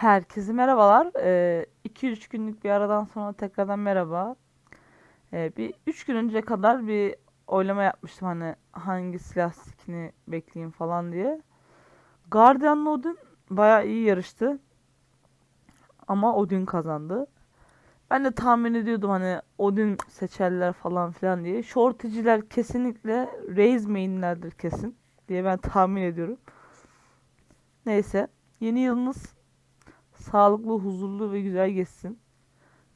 Herkese merhabalar. 2-3 günlük bir aradan sonra tekrardan merhaba. Ee, bir 3 gün önce kadar bir oylama yapmıştım hani hangi silah skin'i bekleyeyim falan diye. Guardian'la Odin bayağı iyi yarıştı. Ama Odin kazandı. Ben de tahmin ediyordum hani Odin seçerler falan filan diye. Shorty'ciler kesinlikle Raze main'lerdir kesin diye ben tahmin ediyorum. Neyse. Yeni yılınız sağlıklı, huzurlu ve güzel geçsin.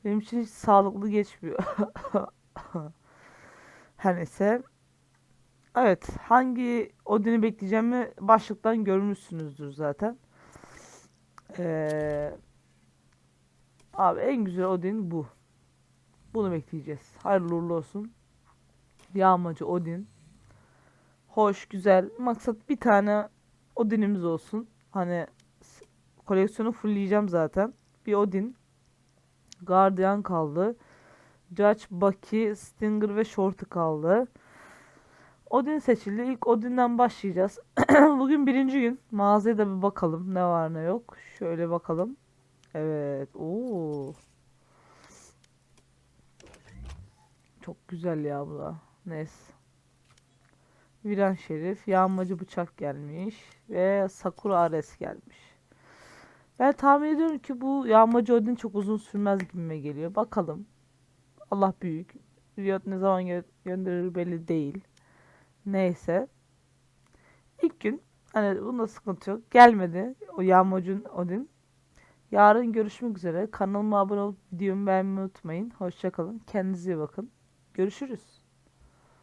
Benim için hiç sağlıklı geçmiyor. Her neyse. Evet, hangi Odin'i bekleyeceğimi başlıktan görmüşsünüzdür zaten. Ee, abi en güzel Odin bu. Bunu bekleyeceğiz. Hayırlı uğurlu olsun. Yağmacı Odin. Hoş, güzel. Maksat bir tane Odin'imiz olsun. Hani koleksiyonu fullleyeceğim zaten. Bir Odin. Guardian kaldı. Judge, Bucky, Stinger ve Shorty kaldı. Odin seçildi. İlk Odin'den başlayacağız. Bugün birinci gün. Mağazaya da bir bakalım. Ne var ne yok. Şöyle bakalım. Evet. Oo. Çok güzel ya bu da. Neyse. Viran Şerif, Yağmacı Bıçak gelmiş ve Sakura Ares gelmiş. Ben tahmin ediyorum ki bu Yağmacı Odin çok uzun sürmez gibime geliyor. Bakalım. Allah büyük. Riot ne zaman gö- gönderir belli değil. Neyse. İlk gün hani bunda sıkıntı yok. Gelmedi o Yağmacı Odin. Yarın görüşmek üzere. Kanalıma abone olup videomu beğenmeyi unutmayın. Hoşça kalın. Kendinize iyi bakın. Görüşürüz.